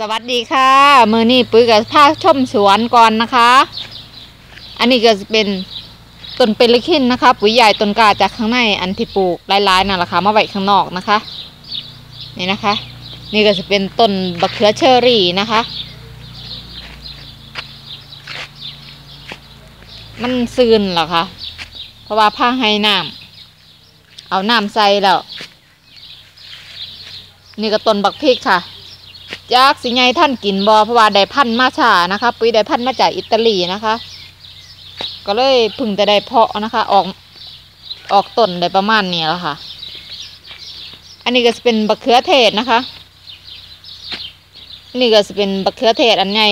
สวัสดีค่ะ มือนี้ปุ้ยกับผ้าชมสวนก่อนนะคะ อันนี้ก็จะเป็นต้นเปริคินนะคะ ปุ๋ยใหญ่ต้นกาจากข้างในอันที่ปลูกลายๆนั่นแหละค่ะมาไว้ข้างนอกนะคะ นี่นะคะ นี่ก็จะเป็นต้นบักเขือเชอรี่นะคะ มันซึนเหรอคะเพราะว่าผ้าให้น้ำเอาน้ำใส่แล้ว นี่ก็ต้นบักพริกค่ะ จากสิไงท่านกินบอเพราะว่าได้พันมาชานะคะ ปุ๋ยได้พันมาจากอิตาลีนะคะ ก็เลยพึ่งจะได้เพาะนะคะ ออกออกต้นได้ประมาณนี้แล้วค่ะ อันนี้ก็จะเป็นบักเขือเทศนะคะนี่ก็จะเป็นบักเขือเทศอันใหญ่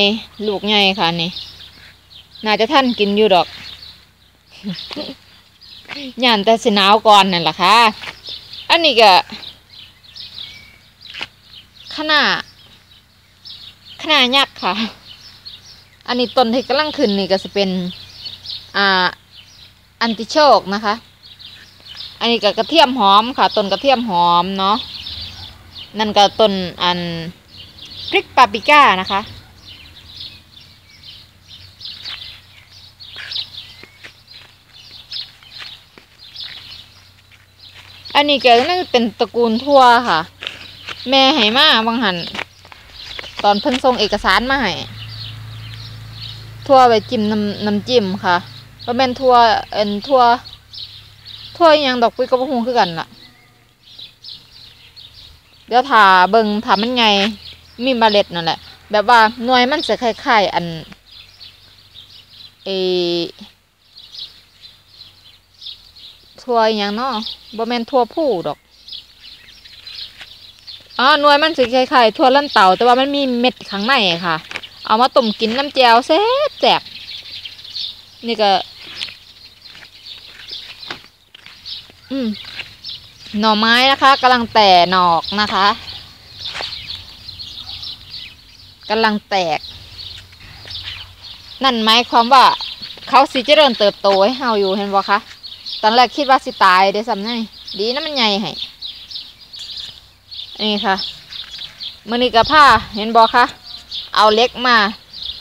ลูกใหญ่ค่ะนี่ น่าจะท่านกินอยู่ดอกย่านแต่สิหนาวก่อนนั่นแหละค่ะ อันนี้ก็ขนาด ขนาดยักษ์ค่ะ อันนี้ต้นที่กำลังขึ้นนี่ก็จะเป็น อ่า อันติโชคนะคะ อันนี้ก็กระเทียมหอมค่ะ ต้นกระเทียมหอมเนาะ นั่นก็ต้นอันพริกปาปิก้านะคะ อันนี้ก็น่าจะเป็นตระกูลทั่วค่ะ แม่ให้มาบางหัน ตอนเพิ่นส่งเอกสารมาให้ทั่วไปจิ้มน้ำน้ำจิ้มค่ะว่าแม่นทั่วเอ็นทั่วทั่วอิหยังดอกปุ้ยก็บ่ฮู้คือกันล่ะ เดี๋ยวถาเบิงถามันไงมีเมล็ดนั่นแหละ แบบว่าหน่วยมันจะคล้ายๆอันเอทั่วอิหยังเนาะบ่แม่นทั่วผู้ดอก อ๋อหน่วยมันสิคล้ายๆทั่วลั่นเต่าแต่ว่ามันมีเม็ดข้างในค่ะ เอามาต้มกินน้ำแจวแซ่บแซ่บนี่ก็ อืมหน่อไม้นะคะกำลังแตกหนอกนะคะกำลังแตก นั่นหมายความว่า เขาสิเจริญเติบโตให้เฮาอยู่เห็นบ่คะตอนแรกคิดว่าสิตายเดี๋ยวซ้ำไงดีนะมันใหญ่ให้ นี่ค่ะมือนี้กับผ้าเห็นบอคะเอาเล็กมา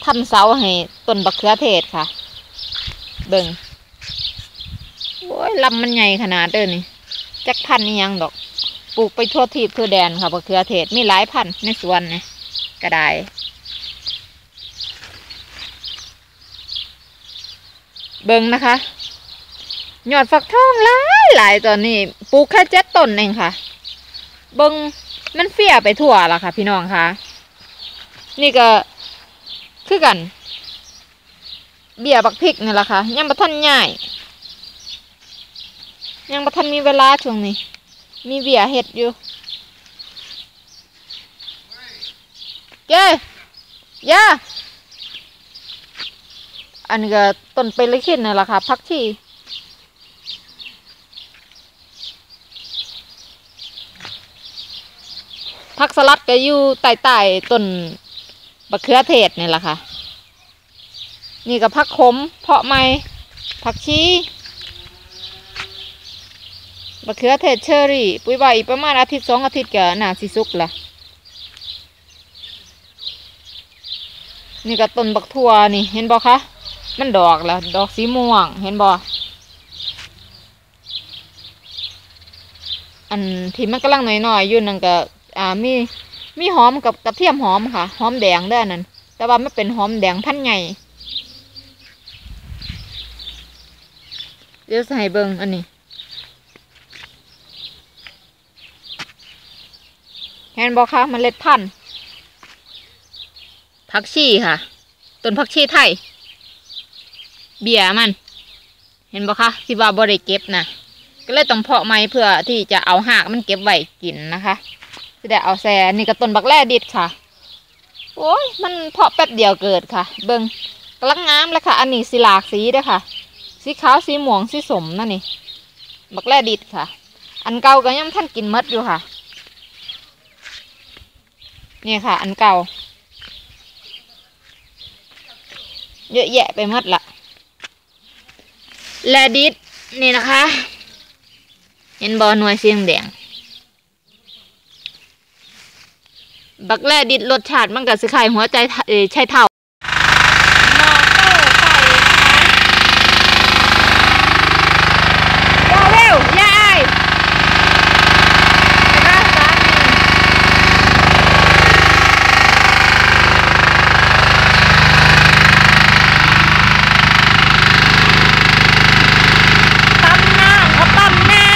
ทำเสาให้ต้นบักเขือเทศค่ะ เบิ่งโอ้ยลำมันใหญ่ขนาดเด้อนี่จักพันนี่ยังดอกปลูกไปทั่วทีบทั่วแดนค่ะบักเขือเทศมีหลายพันในสวนนี่ก็ไดเบิ่งนะคะยอดฟักทองหลายหลายตอนนี้ปลูกแค่เจ็ดต้นเองค่ะ เบิง มันเฟี้ยไปทั่วละค่ะ พี่น้องคะนี่ก็คือกัน เบียบักพริกนี่แหละค่ะ ยังบ่ทันใหญ่ยังบ่ทันมีเวลาช่วงนี้ มีเบียเห็ดอยู่เย้ย่าอันนี้ก็ต้นเปรคินนี่แหละค่ะพักที่ ผักสลัดก็อยู่ใต้ใต้ต้นบะเขือเทศนี่แหละค่ะ นี่ก็ผักขม เพาะไม้ผักชีบะเขือเทศเชอรี่ ปุ้ยว่าอีกประมาณอาทิตย์สองอาทิตย์ก็น่าสิสุกละนี่ก็ต้นบักทั่วนี่ เห็นบอคะมันดอกแล้วดอกสีม่วง เห็นบออันที่มันกำลังหน่อยๆอยู่นั่นก็ อ่ามีมีหอมกับกระเทียมหอมค่ะ หอมแดงด้อนั่นแต่ว่าไม่เป็นหอมแดงพันใหญ่เดี๋ยวใส่เบิงอันนี้เห็นบอกคะมันเล็ดพันธุ์ผักชีค่ะต้นผักชีไทย เบียมัน เห็นบอกคะที่ว่าบริเก็บนะก็เลยต้องเพาะไม้เพื่อที่จะเอาหากมันเก็บไว้กินนะคะ ที่ได้เอาแซนี่ก็ต้นบักแร่ดิดค่ะ โอ้ยมันเพาะแป๊บเดียวเกิดค่ะ เบิงกำลังงามเลยค่ะ อันนี้สีหลากสีเด้ค่ะ สีขาวสีม่วงสีสมนั่นนี่บักแร่ดิดค่ะ อันเก่าก็ยังท่านกินมดอยู่ค่ะ นี่ค่ะ อันเก่า เยอะแยะไปมดละแลดิดนี่นะคะ เห็นบอหน่วยเสียงแดง บักแร่ดิดรสชาติมันก็สิคล้ายหัวใจใช่เท่ามอเตอร์ไฟนะคะอย่าเร็วอย่าอายนะคะสามีปั๊มน้ำเขาปั๊มน้ำ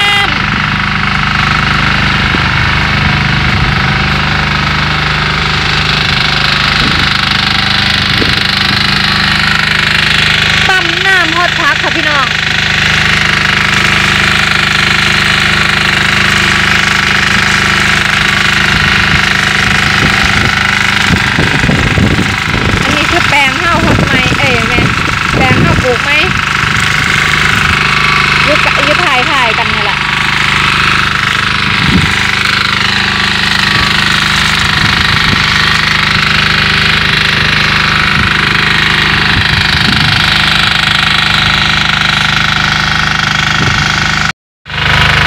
ปั๊มน้ำฮอดพักค่ะพี่น้อง อันนี้คือแปลงข้าวฮอดไหมเอ้ยแม่แปลงข้าวปลูกไหมยุกยุ ถ่ายถ่ายกันนี่แหละ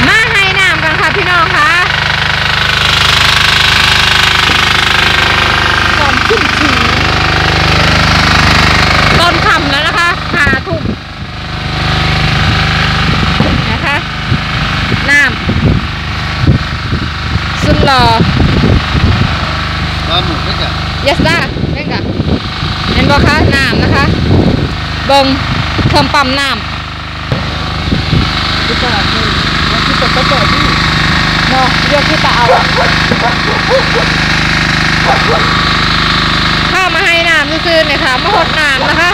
มาให้น้ำกันค่ะพี่น้องคะก่อนขึ้นถึงตอนค่ำแล้วนะคะหาทุ่มนะคะ น้ำสุดหล่อปลาหมึกไม่จ้ะ yes ด้าเล่นกันเห็นบ่คะน้ำนะคะ เบิงเพิ่มปั๊มน้ำที่ตลาดนี่มันที่ตะกั่วนี่เนาะเรียกที่ตาเอาข้ามาให้น้ำซื่อๆเนี่ยค่ะมาหดน้ำนะคะ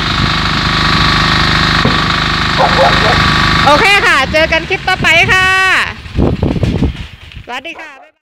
โอเคค่ะ เจอกันคลิปต่อไปค่ะสวัสดีค่ะบ๊ายบาย